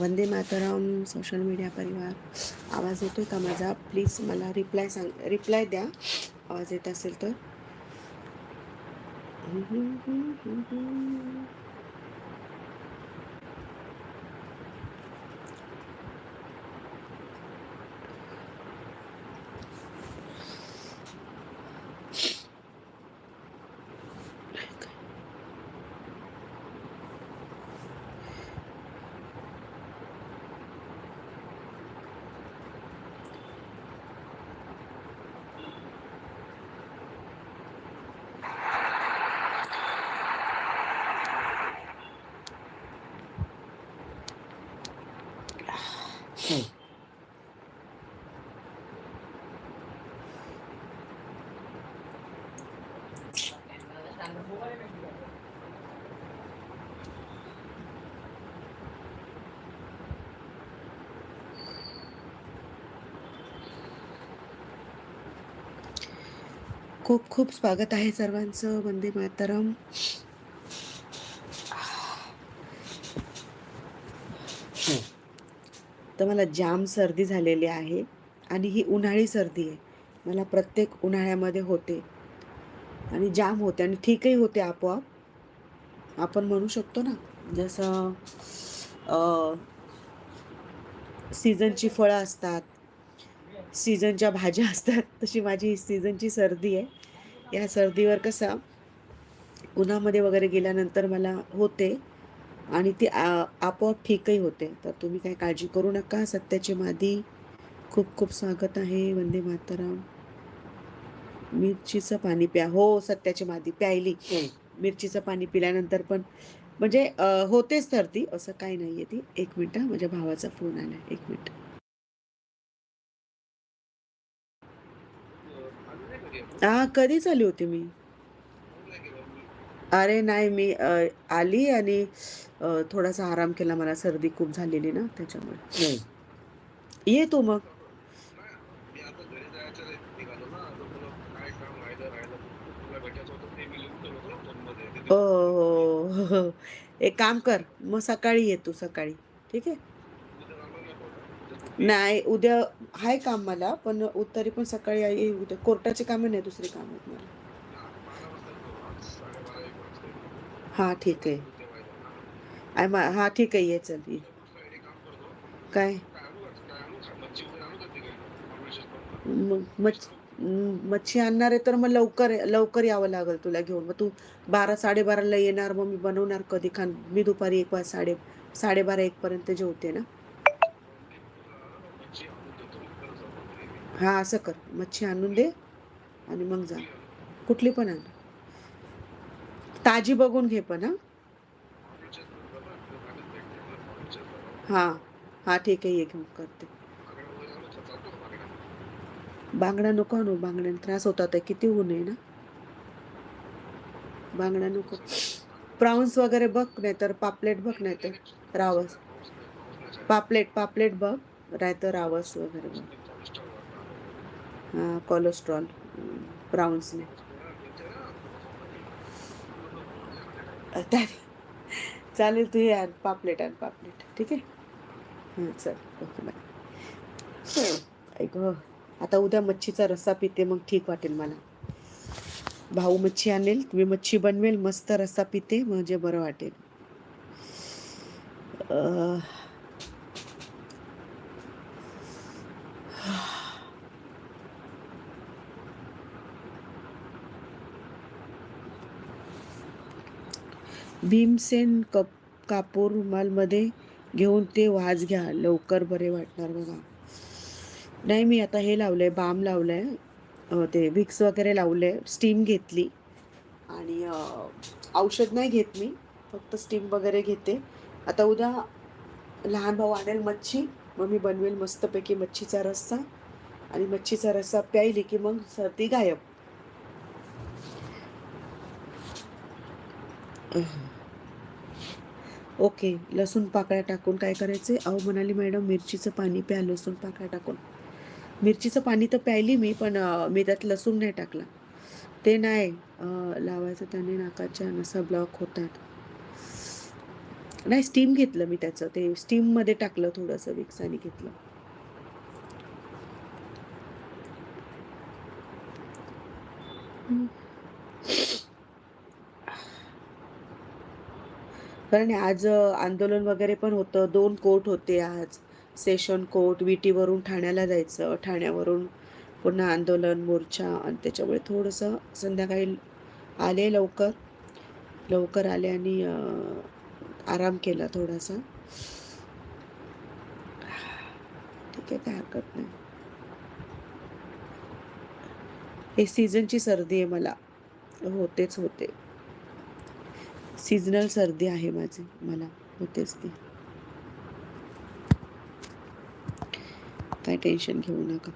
Vande Mataram social media परिवार. आवाज येतोय का माझा? प्लीज मला रिप्लाय सांग रिप्लाय द्या. आवाज येत असेल तर. खूप खूप स्वागत आहे सर्वांचं. वंदे मातरम. तर मला जाम सर्दी झालेली आहे आणि ही उन्हाळी सर्दी आहे. मला प्रत्येक उन्हाळ्यामध्ये होते. आणि जाम होते आणि ठीकही होते आपोआप. आपण म्हणू शकतो ना जसं सीझनची फळं असतात सीझनच्या भाज्या असतात तशी माझी सीझनची सर्दी आहे. या सर्दीवर कसा उन्हामध्ये वगैरे गेल्यानंतर मला होते. आणि ती आ- आपोआप ठीकही होते. तर तुम्ही काही काळजी करू नका. सत्याची मादी खूप खूप स्वागत आहे. वंदे मातरम. मिरचीचं पाणी प्या. हो सत्याची मादी प्यायली. मिरचीचं पाणी पिल्यानंतर पण म्हणजे होतेच सर्दी असं काही नाही आहे ती. एक मिनटं हा, माझ्या भावाचा फोन आला एक मिनिट. हा कधीच आली होती मी? अरे नाही. मी आली आणि थोडासा आराम केला मला सर्दी खूप झालेली ना त्याच्यामुळे. ये तू मग. हो हो, हो. एक काम कर मग सकाळी ये तू सकाळी. ठीक आहे? नाही उद्या आहे काम मला पण उ- तरी पण सकाळी ये उद्या कोर्टाचे कामं नाही दुसरे काम आहेत मला. हा ठीक आहे. आय मा हा ठीक आहे ये चल ये. काय? मच्छी मग मच्छ मच्छी आणणार आहे तर मग लवकर लवकर यावं लागेल तुला घेऊन. मग तू बारा साडेबाराला येणार मग मी बनवणार कधी? खान मी दुपारी एक वाज साडे साडेबारा एकपर्यंत जेवते ना? हां हा असं कर. मच्छी आणून दे आणि मग जा. कुठली पण आण. ताजी बघून घे पण हा. हा हा ठीक आहे ये घेऊन करते. बांगडा नको आणू बांगड्याने त्रास होता तर किती ऊन आहे ना? बांगडा नको. प्राऊन्स वगैरे बघ नाही तर पापलेट बघ नाही तर रावस. पापलेट पापलेट बघ नाही तर रावस वगैरे बघ. हां कोलेस्ट्रॉल प्राउन्स नाही प्राऊन्सने चालेल तू ये आण पापलेट आण पापलेट ठीक आहे? चल ओके बाय ऐक आता उद्या मच्छीचा रस्सा पिते मग ठीक वाटेल मला. भाऊ मच्छी आणेल तुम्ही मच्छी बनवेल मस्त रस्सा पिते म्हणजे बरं वाटेल. भीमसेन कप कापूर रुमालमध्ये घेऊन ते वाज घ्या. लवकर बरे वाटणार बघा. नाही मी आता हे लावलंय बाम लावलंय. आहे ते विक्स वगैरे लावले स्टीम घेतली. आणि औषध नाही घेत मी. फक्त स्टीम वगैरे घेते. आता उद्या लहान भाऊ आणेल मच्छी. मग मी बनवेल मस्तपैकी मच्छीचा रस्सा. आणि मच्छीचा रस्सा प्यायली की मग सर्दी गायब. ओके लसूण पाकळ्या टाकून काय करायचे? अहो म्हणाली मॅडम मिरचीचं पाणी प्या लसूण पाकळ्या टाकून. मिरचीचं पाणी तर प्यायली मी पण मी त्यात लसूण नाही टाकला. ते नाही लावायचं त्याने नाकाच्या नसा ब्लॉक होतात. नाही स्टीम घेतलं मी त्याचं. ते स्टीममध्ये टाकलं थोडंसं विक्स आणि घेतलं. कारण आज आंदोलन वगैरे पण होतं. दोन कोर्ट होते आज. सेशन कोर्ट विटीवरून ठाण्याला जायचं. ठाण्यावरून पुन्हा आंदोलन मोर्चा आणि त्याच्यामुळे थोडंसं संध्याकाळी आले लवकर. लवकर आले आणि आराम केला थोडासा. ठीक आहे काय हरकत नाही. हे सीझनची सर्दी आहे मला. होतेच होते. सीझनल सर्दी आहे माझी मला होतेच ती. काय टेन्शन घेऊ नका.